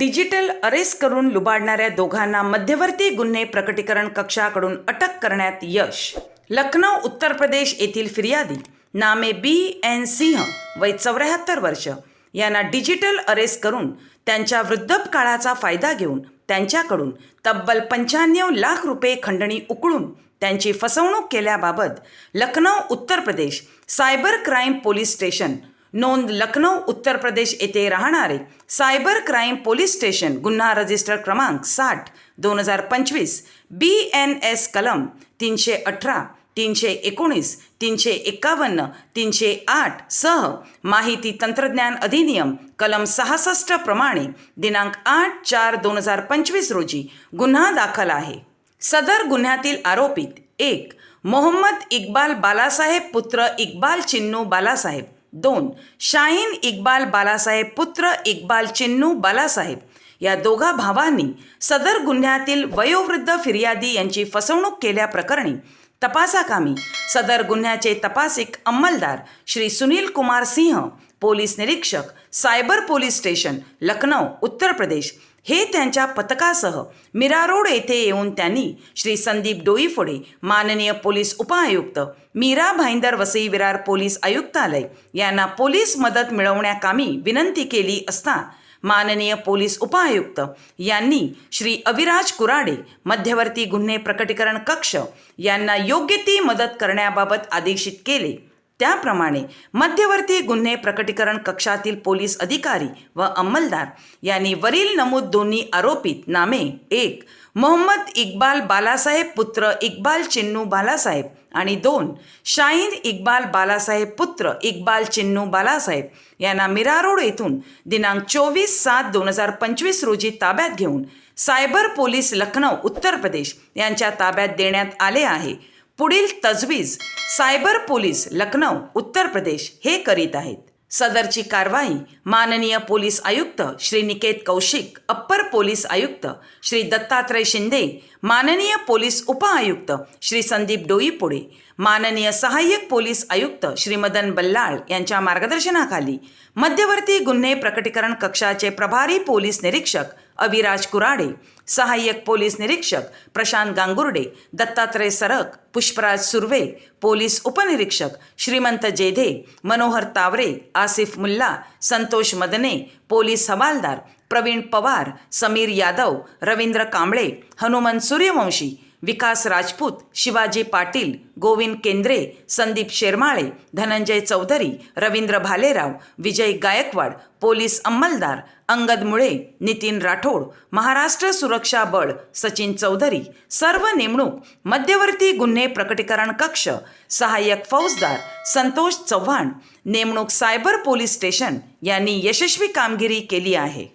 Digital arrest करून लुबाडणाऱ्या दोघांना मध्यवर्ती गुन्हे प्रकटीकरण कक्षाकडून अटक करण्यात यश. लखनौ उत्तर प्रदेश येथील फिर्यादी नामे बी एन सिंह वय चौऱ्याहत्तर वर्ष यांना डिजिटल अरेस्ट करून त्यांच्या वृद्धपकाळाचा फायदा घेऊन त्यांच्याकडून तब्बल पंच्याण्णव लाख रुपये खंडणी उकळून त्यांची फसवणूक केल्याबाबत Lucknow Uttar Pradesh cyber crime police station नोंद लखनौ उत्तर प्रदेश येथे राहणारे सायबर क्राईम पोलीस स्टेशन गुन्हा रजिस्टर क्रमांक साठ दोन हजार पंचवीस बी एन एस कलम तीनशे अठरा तीनशे एकोणीस तीनशे एकावन्न तीनशे आठ सह माहिती तंत्रज्ञान अधिनियम कलम सहासष्ट प्रमाणे दिनांक आठ चार दोन हजार पंचवीस रोजी गुन्हा दाखल आहे. सदर गुन्ह्यातील आरोपित एक मोहम्मद इक्बाल बालासाहेब पुत्र इक्बाल चिन्नू बालासाहेब दोन शाहीन इक्बाल बालासाहेब पुत्र इक्बाल चिन्नू बालासाहेब. या दोघा भावांनी सदर गुन्ह्यातील वयोवृद्ध फिर्यादी यांची फसवणूक केल्याप्रकरणी तपासाकामी सदर गुन्ह्याचे तपासिक अंमलदार श्री सुनील कुमार सिंह पोलीस निरीक्षक cyber police station Lucknow Uttar Pradesh हे त्यांच्या पथकासह मीरा रोड येथे येऊन त्यांनी श्री संदीप डोईफोडे माननीय पोलीस उपआयुक्त मीरा भाईंदर वसई विरार पोलीस आयुक्तालय यांना पोलीस मदत मिळवण्याकामी विनंती केली असता माननीय पोलीस उपआयुक्त यांनी श्री अविराज कुराडे मध्यवर्ती गुन्हे प्रकटीकरण कक्ष यांना योग्य ती मदत करण्याबाबत आदेशित केले. त्याप्रमाणे मध्यवर्ती गुन्हे प्रकटीकरण कक्षातील पोलीस अधिकारी व अंमलदार यांनी वरील नमूद दोन्ही आरोपित नामे एक मोहम्मद इक्बाल बालासाहेब पुत्र इक्बाल चिन्नू बालासाहेब आणि दोन शाहीन इक्बाल बालासाहेब पुत्र इक्बाल चिन्नू बालासाहेब यांना मीरा रोड येथून दिनांक चोवीस सात दोन हजार पंचवीस रोजी ताब्यात घेऊन सायबर पोलीस लखनौ उत्तर प्रदेश यांच्या ताब्यात देण्यात आले आहे. पुढील तजवीज सायबर पोलीस लखनौ उत्तर प्रदेश हे करीत आहेत. सदरची कारवाई माननीय पोलीस आयुक्त श्री निकेत कौशिक अप्पर पोलीस आयुक्त श्री दत्तात्रय शिंदे माननीय पोलीस उपआयुक्त श्री संदीप डोईपुडे माननीय सहाय्यक पोलीस आयुक्त श्री मदन बल्लाळ यांच्या मार्गदर्शनाखाली मध्यवर्ती गुन्हे प्रकटीकरण कक्षाचे प्रभारी पोलीस निरीक्षक अविराज कुराडे सहाय्यक पोलीस निरीक्षक प्रशांत गांगुर्डे दत्तात्रय सरक पुष्पराज सुर्वे पोलीस उपनिरीक्षक श्रीमंत जेधे मनोहर तावरे आसिफ मुल्ला संतोष मदने पोलीस हवालदार प्रवीण पवार समीर यादव रवींद्र कांबळे हनुमंत सूर्यवंशी विकास राजपूत शिवाजी पाटील गोविंद केंद्रे संदीप शेरमाळे धनंजय चौधरी रवींद्र भालेराव विजय गायकवाड पोलीस अंमलदार अंगद मुळे नितीन राठोड महाराष्ट्र सुरक्षा बळ सचिन चौधरी सर्व नेमणूक मध्यवर्ती गुन्हे प्रकटीकरण कक्ष सहाय्यक फौजदार संतोष चव्हाण नेमणूक सायबर पोलीस स्टेशन यांनी यशस्वी कामगिरी केली आहे.